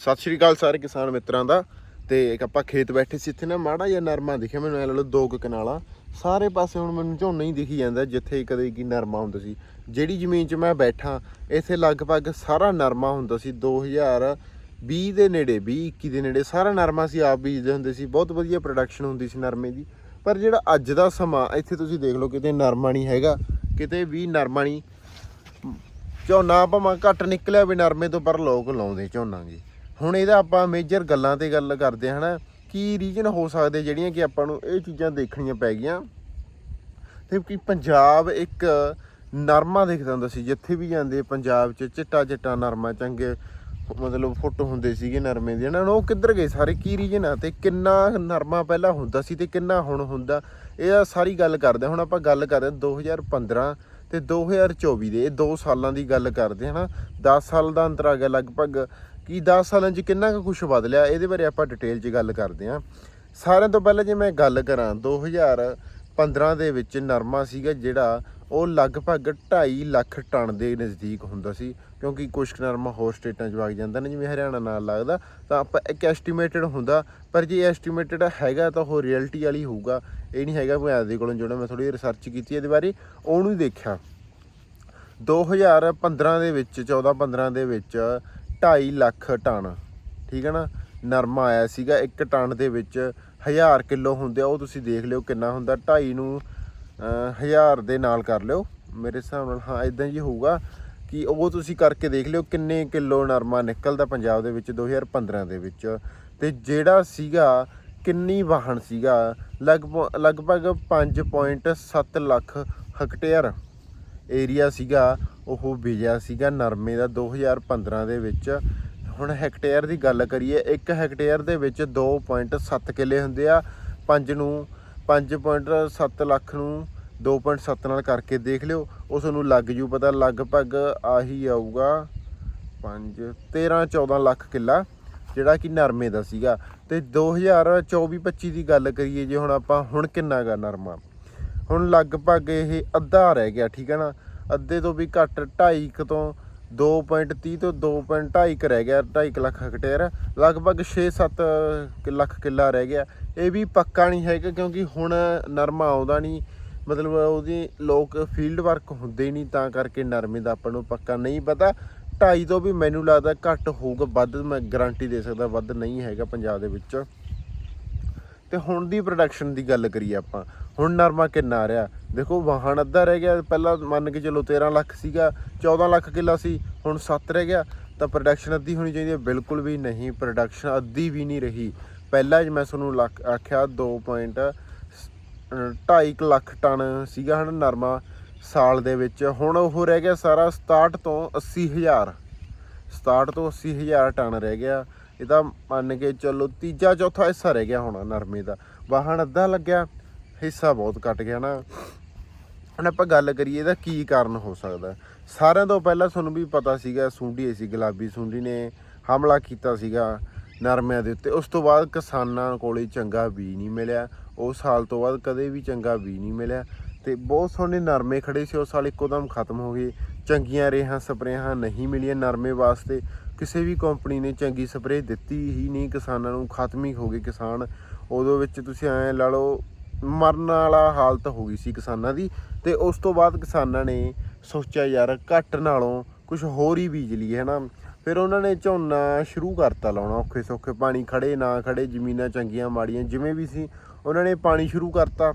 ਸਤਿ ਸ਼੍ਰੀ ਅਕਾਲ ਸਾਰੇ ਕਿਸਾਨ ਮਿੱਤਰਾਂ ਦਾ। ਤੇ ਇੱਕ ਆਪਾਂ ਖੇਤ ਬੈਠੇ ਸੀ, ਇੱਥੇ ਨਾ ਮਾੜਾ ਜਿਹਾ ਨਰਮਾ ਦਿਖਿਆ, ਮੈਨੂੰ ਐ ਲਾ ਲਓ ਦੋ ਕੁ ਕਨਾਲਾਂ। ਸਾਰੇ ਪਾਸੇ ਹੁਣ ਮੈਨੂੰ ਝੋਨਾ ਹੀ ਦਿਖੀ ਜਾਂਦਾ, ਜਿੱਥੇ ਕਦੇ ਕੀ ਨਰਮਾ ਹੁੰਦਾ ਸੀ। ਜਿਹੜੀ ਜ਼ਮੀਨ 'ਚ ਮੈਂ ਬੈਠਾ, ਇੱਥੇ ਲਗਭਗ ਸਾਰਾ ਨਰਮਾ ਹੁੰਦਾ ਸੀ 2020 ਦੇ ਨੇੜੇ 20 21 ਦੇ ਨੇੜੇ ਸਾਰਾ ਨਰਮਾ ਸੀ, ਆਪ ਬੀਜਦੇ ਹੁੰਦੇ ਸੀ, ਬਹੁਤ ਵਧੀਆ ਪ੍ਰੋਡਕਸ਼ਨ ਹੁੰਦੀ ਸੀ ਨਰਮੇ ਦੀ। ਪਰ ਜਿਹੜਾ ਅੱਜ ਦਾ ਸਮਾਂ, ਇੱਥੇ ਤੁਸੀਂ ਦੇਖ ਲਓ ਕਿਤੇ ਨਰਮਾ ਨਹੀਂ ਹੈਗਾ, ਕਿਤੇ ਵੀ ਨਰਮਾ ਨਹੀਂ। ਝੋਨਾ ਭਾਵੇਂ ਘੱਟ ਨਿਕਲਿਆ ਵੀ ਨਰਮੇ ਤੋਂ ਪਰ ਲੋਕ ਲਾਉਂਦੇ ਝੋਨਾ ਜੀ। ਹੁਣ ਇਹਦਾ ਆਪਾਂ ਮੇਜਰ ਗੱਲਾਂ ਤੇ ਗੱਲ ਕਰਦੇ ਹਾਂ, ਹਨਾ? ਕੀ ਰੀਜਨ ਹੋ ਸਕਦੇ ਜਿਹੜੀਆਂ ਕਿ ਆਪਾਂ ਨੂੰ ਇਹ ਚੀਜ਼ਾਂ ਦੇਖਣੀਆਂ ਪੈ ਗਈਆਂ? ਤੇ ਕਿ ਪੰਜਾਬ ਇੱਕ ਨਰਮਾ ਦਿਖਦਾ ਹੁੰਦਾ ਸੀ, ਜਿੱਥੇ ਵੀ ਜਾਂਦੇ ਪੰਜਾਬ 'ਚ, ਚਿੱਟਾ ਚਿੱਟਾ ਨਰਮਾ, ਚੰਗੇ ਮਤਲਬ ਫੁੱਟ ਹੁੰਦੇ ਸੀਗੇ ਨਰਮੇ ਦੇ ਨਾ ਉਹ ਕਿੱਧਰ ਗਏ ਸਾਰੇ? ਕੀ ਰੀਜਨ ਆ? ਤੇ ਕਿੰਨਾ ਨਰਮਾ ਪਹਿਲਾਂ ਹੁੰਦਾ ਸੀ ਤੇ ਕਿੰਨਾ ਹੁਣ ਹੁੰਦਾ? ਇਹ ਸਾਰੀ ਗੱਲ ਕਰਦੇ ਹੁਣ ਆਪਾਂ ਗੱਲ ਕਰਦੇ ਹਾਂ 2015 ਤੇ 2024 ਦੇ, ਇਹ 2 ਸਾਲਾਂ ਦੀ ਗੱਲ ਕਰਦੇ ਹਾਂ ਨਾ 10 ਸਾਲ ਦਾ ਅੰਤਰ ਆ ਗਿਆ, ਲਗਭਗ ਕਿ 10 ਸਾਲਾਂ 'ਚ ਕਿੰਨਾ ਕੁ ਕੁਝ ਬਦਲਿਆ, ਇਹਦੇ ਬਾਰੇ ਆਪਾਂ ਡਿਟੇਲ 'ਚ ਗੱਲ ਕਰਦੇ ਹਾਂ। ਸਾਰਿਆਂ ਤੋਂ ਪਹਿਲਾਂ ਜੇ ਮੈਂ ਗੱਲ ਕਰਾਂ 2015 ਦੇ ਵਿੱਚ ਨਰਮਾ ਸੀਗਾ ਜਿਹੜਾ, ਉਹ ਲਗਭਗ 2.5 ਲੱਖ ਟਨ ਦੇ ਨਜ਼ਦੀਕ ਹੁੰਦਾ ਸੀ, ਕਿਉਂਕਿ ਕੁਛ ਕੁ ਨਰਮਾ ਹੋਰ ਸਟੇਟਾਂ 'ਚ ਵਗ ਜਾਂਦਾ ਨਾ, ਜਿਵੇਂ ਹਰਿਆਣਾ ਨਾਲ ਲੱਗਦਾ, ਤਾਂ ਆਪਾਂ ਇੱਕ ਐਸਟੀਮੇਟਡ ਹੁੰਦਾ, ਪਰ ਜੇ ਐਸਟੀਮੇਟਡ ਹੈਗਾ ਤਾਂ ਉਹ ਰਿਐਲਿਟੀ ਵਾਲੀ ਹੋਊਗਾ। ਇਹ ਨਹੀਂ ਹੈਗਾ ਮੈਂ ਆਪਦੇ ਕੋਲੋਂ ਜਿਹੜਾ ਮੈਂ ਥੋੜੀ ਰਿਸਰਚ ਕੀਤੀ, ਇਹਦੇ ਬਾਰੇ ਉਹਨੂੰ ਹੀ ਦੇਖਿਆ। 2015 ਦੇ ਵਿੱਚ 14 15 ਦੇ ਵਿੱਚ 2.5 ਲੱਖ ਟਨ ਠੀਕ ਹੈ ਨਾ? ਨਰਮਾ ਆਇਆ ਸੀਗਾ ਇੱਕ ਟਨ ਦੇ ਵਿੱਚ 1000 ਕਿਲੋ ਹੁੰਦੇ ਆ ਉਹ ਤੁਸੀਂ ਦੇਖ ਲਿਓ ਕਿੰਨਾ ਹੁੰਦਾ 2.5 ਨੂੰ ਅਹ, 1000 ਦੇ ਨਾਲ ਕਰ ਲਿਓ ਮੇਰੇ ਹਿਸਾਬ ਨਾਲ ਹਾਂ ਇਦਾਂ ਹੀ ਹੋਊਗਾ ਕਿ ਉਹ ਤੁਸੀਂ ਕਰਕੇ ਦੇਖ ਲਿਓ ਕਿੰਨੇ ਕਿਲੋ ਨਰਮਾ ਨਿਕਲਦਾ ਪੰਜਾਬ ਦੇ ਵਿੱਚ 2015 ਦੇ ਵਿੱਚ। ਤੇ ਜਿਹੜਾ ਸੀਗਾ ਕਿੰਨੀ ਵਾਹਣ ਸੀਗਾ ਲਗਭਗ ਲਗਭਗ 5.7 ਲੱਖ ਹੈਕਟੇਅਰ। ਏਰੀਆ ਸੀਗਾ, ਉਹ ਬੀਜਿਆ ਸੀਗਾ ਨਰਮੇ ਦਾ 2015 ਦੇ ਵਿੱਚ। ਹੁਣ ਹੈਕਟੇਅਰ ਦੀ ਗੱਲ ਕਰੀਏ 1 ਹੈਕਟੇਅਰ ਦੇ ਵਿੱਚ 2.7 ਕਿੱਲੇ ਹੁੰਦੇ ਆ। 5 ਨੂੰ 5.7 ਲੱਖ ਨੂੰ 2.7 ਨਾਲ ਕਰਕੇ ਦੇਖ ਲਿਓ ਉਹ ਤੁਹਾਨੂੰ ਲੱਗ ਜੂ ਪਤਾ ਲਗਭਗ ਆਹੀ ਆਊਗਾ 5 13 14 ਲੱਖ ਕਿੱਲਾ, ਜਿਹੜਾ ਕਿ ਨਰਮੇ ਦਾ ਸੀਗਾ। ਤੇ 2024-25 ਦੀ ਗੱਲ ਕਰੀਏ, ਜੇ ਹੁਣ ਆਪਾਂ ਹੁਣ ਕਿੰਨਾ ਗਾ ਨਰਮਾ? ਹੁਣ ਲਗਭਗ ਇਹ ਅੱਧਾ ਰਹਿ ਗਿਆ, ਠੀਕ ਹੈ ਨਾ? ਅੱਧੇ ਤੋਂ ਵੀ ਘੱਟ 2.5 ਤੋਂ 2.30 ਤੋਂ 2.2 ਕ ਰਹਿ ਗਿਆ 2.5 ਲੱਖ ਹੈਕਟੇਅਰ ਲਗਭਗ 6-7 ਲੱਖ ਕਿੱਲਾ ਰਹਿ ਗਿਆ। ਇਹ ਵੀ ਪੱਕਾ ਨਹੀਂ ਹੈਗਾ ਕਿਉਂਕਿ ਹੁਣ ਨਰਮਾ ਆਉਂਦਾ ਨਹੀਂ। ਮਤਲਬ ਉਹਦੀ ਲੋਕ ਫੀਲਡ ਵਰਕ ਹੁੰਦੇ ਨਹੀਂ, ਤਾਂ ਕਰਕੇ ਨਰਮੇ ਦਾ ਆਪਾਂ ਨੂੰ ਪੱਕਾ ਨਹੀਂ ਪਤਾ। 2.5 ਤੋਂ ਵੀ ਮੈਨੂੰ ਲੱਗਦਾ ਘੱਟ ਹੋਊਗਾ, ਵੱਧ ਮੈਂ ਗਾਰੰਟੀ ਦੇ ਸਕਦਾ, ਵੱਧ ਨਹੀਂ ਹੈਗਾ ਪੰਜਾਬ ਦੇ ਵਿੱਚ। ਤੇ ਹੁਣ ਦੀ ਪ੍ਰੋਡਕਸ਼ਨ ਦੀ ਗੱਲ ਕਰੀਏ ਆਪਾਂ। ਹੁਣ ਨਰਮਾ ਕਿੰਨਾ ਰਿਹਾ? ਦੇਖੋ, ਵਾਹਣ ਅੱਧਾ ਰਹਿ ਗਿਆ। ਪਹਿਲਾਂ ਮੰਨ ਕੇ ਚਲੋ 13 ਲੱਖ ਸੀਗਾ 14 ਲੱਖ ਕਿੱਲਾ ਸੀ, ਹੁਣ 7 ਰਹਿ ਗਿਆ। ਤਾਂ ਪ੍ਰੋਡਕਸ਼ਨ ਅੱਧੀ ਹੋਣੀ ਚਾਹੀਦੀ ਹੈ। ਬਿਲਕੁਲ ਵੀ ਨਹੀਂ ਪ੍ਰੋਡਕਸ਼ਨ ਅੱਧੀ ਵੀ ਨਹੀਂ ਰਹੀ। ਪਹਿਲਾਂ ਜੇ ਮੈਂ ਤੁਹਾਨੂੰ ਲੱਖ ਆਖਿਆ 2.2 ਲੱਖ ਟਨ ਸੀਗਾ ਹਨ ਨਰਮਾ ਸਾਲ ਦੇ ਵਿੱਚ। ਹੁਣ ਉਹ ਰਹਿ ਗਿਆ ਸਾਰਾ 67 ਤੋਂ 80 ਹਜ਼ਾਰ। 67 ਤੋਂ 80 ਹਜ਼ਾਰ ਟਨ ਰਹਿ ਗਿਆ। ਇਹਦਾ ਮੰਨ ਕੇ ਚੱਲੋ ਤੀਜਾ ਚੌਥਾ ਹਿੱਸਾ ਰਹਿ ਗਿਆ ਹੁਣ ਨਰਮੇ ਦਾ। ਵਾਹਣ ਅੱਧਾ ਲੱਗਿਆ। ਹਿੱਸਾ ਬਹੁਤ ਘਟ ਗਿਆ ਨਾ। ਹੁਣ ਆਪਾਂ ਗੱਲ ਕਰੀਏ ਇਹਦਾ ਕੀ ਕਾਰਨ ਹੋ ਸਕਦਾ ਸਾਰਿਆਂ ਤੋਂ ਪਹਿਲਾਂ ਤੁਹਾਨੂੰ ਵੀ ਪਤਾ ਸੀਗਾ, ਸੁੰਡੀ ਸੀ, ਗੁਲਾਬੀ ਸੁੰਡੀ ਨੇ ਹਮਲਾ ਕੀਤਾ ਸੀਗਾ ਨਰਮਿਆਂ ਦੇ ਉੱਤੇ। ਉਸ ਤੋਂ ਬਾਅਦ ਕਿਸਾਨਾਂ ਕੋਲੇ ਚੰਗਾ ਬੀਜ ਨਹੀਂ ਮਿਲਿਆ। ਉਹ ਸਾਲ ਤੋਂ ਬਾਅਦ ਕਦੇ ਵੀ ਚੰਗਾ ਬੀਜ ਨਹੀਂ ਮਿਲਿਆ। ਤੇ ਬਹੁਤ ਸੋਹਣੇ ਨਰਮੇ ਖੜੇ ਸੀ, ਉਸ ਸਾਲ ਇੱਕੋਦਮ ਖਤਮ ਹੋ ਗਏ। ਚੰਗੀਆਂ ਰੇਹਾਂ, ਸਪਰੇਹਾਂ ਨਹੀਂ ਮਿਲੀਆਂ ਨਰਮੇ ਵਾਸਤੇ। ਕਿਸੇ ਵੀ ਕੰਪਨੀ ਨੇ ਚੰਗੀ ਸਪਰੇਅ ਦਿੱਤੀ ਹੀ ਨਹੀਂ। ਕਿਸਾਨਾਂ ਨੂੰ ਖਤਮ ਹੀ ਹੋ ਗਏ ਕਿਸਾਨ। ਉਦੋਂ ਵਿੱਚ ਤੁਸੀਂ ਐਂ ਲਾ ਲਓ ਮਰਨ ਵਾਲਾ ਹਾਲਤ ਹੋ ਗਈ ਸੀ ਕਿਸਾਨਾਂ ਦੀ ਤੇ ਉਸ ਤੋਂ ਬਾਅਦ ਕਿਸਾਨਾਂ ਨੇ ਸੋਚਿਆ ਯਾਰ ਘੱਟ ਨਾਲੋਂ ਕੁਝ ਹੋਰ ਹੀ ਬੀਜ ਲਈਏ ਹੈ ਨਾ ਫਿਰ ਉਹਨਾਂ ਨੇ ਝੋਨਾ ਸ਼ੁਰੂ ਕਰਤਾ ਲਾਉਣਾ ਔਖੇ ਸੌਖੇ, ਪਾਣੀ ਖੜੇ ਨਾ ਖੜੇ ਜ਼ਮੀਨਾਂ ਚੰਗੀਆਂ ਮਾੜੀਆਂ, ਜਿਵੇਂ ਵੀ ਸੀ, ਉਹਨਾਂ ਨੇ ਪਾਣੀ ਸ਼ੁਰੂ ਕਰਤਾ।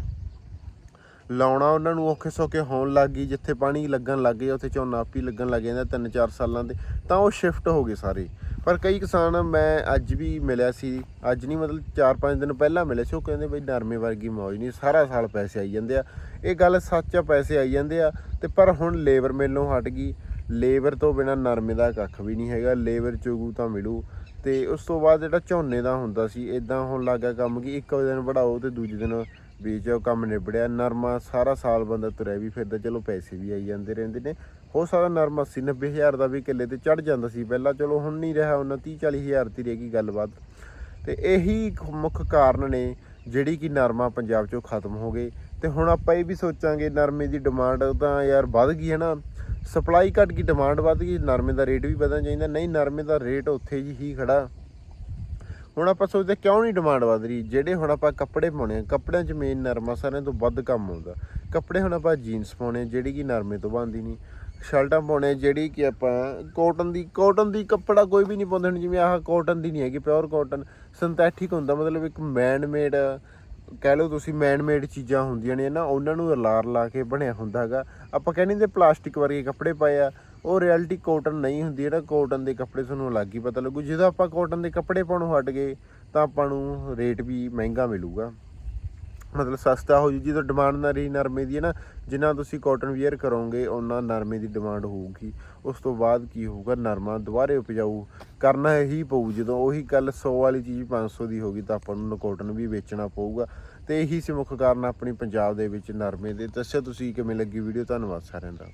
ਲਾਉਣਾ ਉਹਨਾਂ ਨੂੰ ਔਖੇ ਸੌਖੇ ਹੋਣ ਲੱਗ ਗਈ, ਜਿੱਥੇ ਪਾਣੀ ਲੱਗਣ ਲੱਗ ਗਿਆ, ਉੱਥੇ ਝੋਨਾ ਆਪੀ ਲੱਗਣ ਲੱਗ ਜਾਂਦਾ ਤਿੰਨ ਚਾਰ ਸਾਲਾਂ ਦੇ, ਤਾਂ ਉਹ ਸ਼ਿਫਟ ਹੋ ਗਏ ਸਾਰੇ। ਪਰ ਕਈ ਕਿਸਾਨ ਮੈਂ ਅੱਜ ਵੀ ਮਿਲਿਆ ਸੀ, ਅੱਜ ਨਹੀਂ ਮਤਲਬ 4-5 ਦਿਨ ਪਹਿਲਾਂ ਮਿਲੇ ਸੀ, ਉਹ ਕਹਿੰਦੇ ਬਈ ਨਰਮੇ ਵਰਗੀ ਮੌਜ ਨਹੀਂ, ਸਾਰਾ ਸਾਲ ਪੈਸੇ ਆਈ ਜਾਂਦੇ ਆ। ਇਹ ਗੱਲ ਸੱਚ ਆ, ਪੈਸੇ ਆਈ ਜਾਂਦੇ ਆ, ਤੇ ਪਰ ਹੁਣ ਲੇਬਰ ਮਿਲੋਂ ਹਟ ਗਈ। ਲੇਬਰ ਤੋਂ ਬਿਨਾ ਨਰਮੇ ਦਾ ਕੱਖ ਵੀ ਨਹੀਂ ਹੈਗਾ, ਲੇਬਰ ਚੁਗੂ ਤਾਂ ਮਿਲੂ। ਤੇ ਉਸ ਤੋਂ ਬਾਅਦ ਜਿਹੜਾ ਝੋਨੇ ਦਾ ਹੁੰਦਾ ਸੀ ਇਦਾਂ ਹੁਣ ਲੱਗਾ ਕੰਮ ਕਿ ਇੱਕ ਦਿਨ ਵੜਾਓ ਤੇ ਦੂਜੇ ਦਿਨ ਵੀ ਬੀਜੋ ਕੰਮ ਨਿਬੜਿਆ, ਨਰਮਾ ਸਾਰਾ ਸਾਲ ਬੰਦਾ ਤੁਰਿਆ ਵੀ ਫਿਰਦਾ, ਚਲੋ ਪੈਸੇ ਵੀ ਆਈ ਜਾਂਦੇ ਰਹਿੰਦੇ ਨੇ। ਹੋ ਸਕਦਾ ਨਰਮਾ 80 90 ਹਜ਼ਾਰ ਦਾ ਵੀ ਕਿੱਲੇ ਤੇ ਚੜ ਜਾਂਦਾ ਸੀ, ਪਹਿਲਾਂ ਚਲੋ ਹੁਣ ਨਹੀਂ ਰਿਹਾ ਉਹਨਾਂ 30 40 ਹਜ਼ਾਰ ਦੀ ਰਹਿ ਗਈ ਗੱਲਬਾਤ। ਤੇ ਇਹੀ ਮੁੱਖ ਕਾਰਨ ਨੇ ਜਿਹੜੀ ਕਿ ਨਰਮਾ ਪੰਜਾਬ ਚੋਂ ਖਤਮ ਹੋ ਗਏ। ਤੇ ਹੁਣ ਆਪਾਂ ਇਹ ਵੀ ਸੋਚਾਂਗੇ, ਨਰਮੇ ਦੀ ਡਿਮਾਂਡ ਤਾਂ ਯਾਰ ਵੱਧ ਗਈ ਹੈ ਨਾ। ਸਪਲਾਈ ਘਟ ਗਈ ਡਿਮਾਂਡ ਵੱਧ ਗਈ, ਨਰਮੇ ਦਾ ਰੇਟ ਵੀ ਵਧਣਾ ਚਾਹੀਦਾ। ਨਹੀਂ, ਨਰਮੇ ਦਾ ਰੇਟ ਉੱਥੇ ਜੀ ਹੀ ਖੜਾ। ਹੁਣ ਆਪਾਂ ਸੋਚਦੇ ਕਿਉਂ ਨਹੀਂ ਡਿਮਾਂਡ ਵਧ ਰਹੀ? ਜਿਹੜੇ ਹੁਣ ਆਪਾਂ ਕੱਪੜੇ ਪਾਉਣੇ ਆ, ਕੱਪੜਿਆਂ 'ਚ ਮੇਨ ਨਰਮਾ ਸਾਰਿਆਂ ਤੋਂ ਵੱਧ ਕੰਮ ਆਉਂਦਾ। ਕੱਪੜੇ ਹੁਣ ਆਪਾਂ ਜੀਨਸ ਪਾਉਣੇ, ਜਿਹੜੀ ਕਿ ਨਰਮੇ ਤੋਂ ਬਣਦੀ ਨਹੀਂ। ਸ਼ਰਟਾਂ ਪਾਉਣੇ, ਜਿਹੜੀ ਕਿ ਆਪਾਂ ਕਾਟਨ ਦੀ ਕਾਟਨ ਦੀ ਕੱਪੜਾ ਕੋਈ ਵੀ ਨਹੀਂ ਪਾਉਂਦੇ ਹੁਣ, ਜਿਵੇਂ ਆਹ ਕਾਟਨ ਦੀ ਨਹੀਂ ਹੈਗੀ ਪਿਓਰ ਕਾਟਨ ਸਿੰਥੈਟਿਕ ਹੁੰਦਾ, ਮਤਲਬ ਇੱਕ ਮੈਨ ਮੇਡ ਕਹਿ ਲਓ ਤੁਸੀਂ ਮੈਨ ਮੇਡ ਚੀਜ਼ਾਂ ਹੁੰਦੀਆਂ ਨੇ ਨਾ, ਉਹਨਾਂ ਨੂੰ ਅਲਾਰ ਲਾ ਕੇ ਬਣਿਆ ਹੁੰਦਾ ਹੈਗਾ। ਆਪਾਂ ਕਹਿੰਦੇ ਤੇ ਪਲਾਸਟਿਕ ਵਰਗੇ ਕੱਪੜੇ ਪਾਏ ਆ, ਉਹ ਰਿਐਲਿਟੀ ਕਾਟਨ ਨਹੀਂ ਹੁੰਦੀ ਜਿਹੜਾ ਕਾਟਨ ਦੇ ਕੱਪੜੇ ਤੁਹਾਨੂੰ ਅਲੱਗ ਹੀ ਪਤਾ ਲੱਗੂ। ਜਦੋਂ ਆਪਾਂ ਕਾਟਨ ਦੇ ਕੱਪੜੇ ਪਾਉਣੋਂ ਹਟ ਗਏ, ਤਾਂ ਆਪਾਂ ਨੂੰ ਰੇਟ ਵੀ ਮਹਿੰਗਾ ਮਿਲੂਗਾ। ਮਤਲਬ ਸਸਤਾ ਹੋ ਜੂ, ਜਦੋਂ ਡਿਮਾਂਡ ਨਾ ਰਹੀ ਨਰਮੇ ਦੀ ਹੈ ਨਾ, ਜਿੰਨਾ ਤੁਸੀਂ ਕਾਟਨ ਵੀਅਰ ਕਰੋਗੇ ਉਹਨਾਂ ਨਰਮੇ ਦੀ ਡਿਮਾਂਡ ਹੋਊਗੀ। ਉਸ ਤੋਂ ਬਾਅਦ ਕੀ ਹੋਊਗਾ, ਨਰਮਾ ਦੁਬਾਰੇ ਉਪਜਾਊ। ਕਰਨਾ ਹੀ ਪਊ, ਜਦੋਂ ਉਹੀ ਗੱਲ 100 ਵਾਲੀ ਚੀਜ਼ 500 ਦੀ ਹੋਗੀ ਤਾਂ ਆਪਾਂ ਨੂੰ ਕਾਟਨ ਵੀ ਵੇਚਣਾ ਪਊਗਾ। ਤੇ ਇਹੀ ਸੀ ਮੁੱਖ ਕਾਰਨ ਆਪਣੀ ਪੰਜਾਬ ਦੇ ਵਿੱਚ ਨਰਮੇ ਦੇ। ਦੱਸਿਓ ਤੁਸੀਂ ਕਿਵੇਂ ਲੱਗੀ ਵੀਡੀਓ ਧੰਨਵਾਦ ਸਾਰਿਆਂ ਦਾ।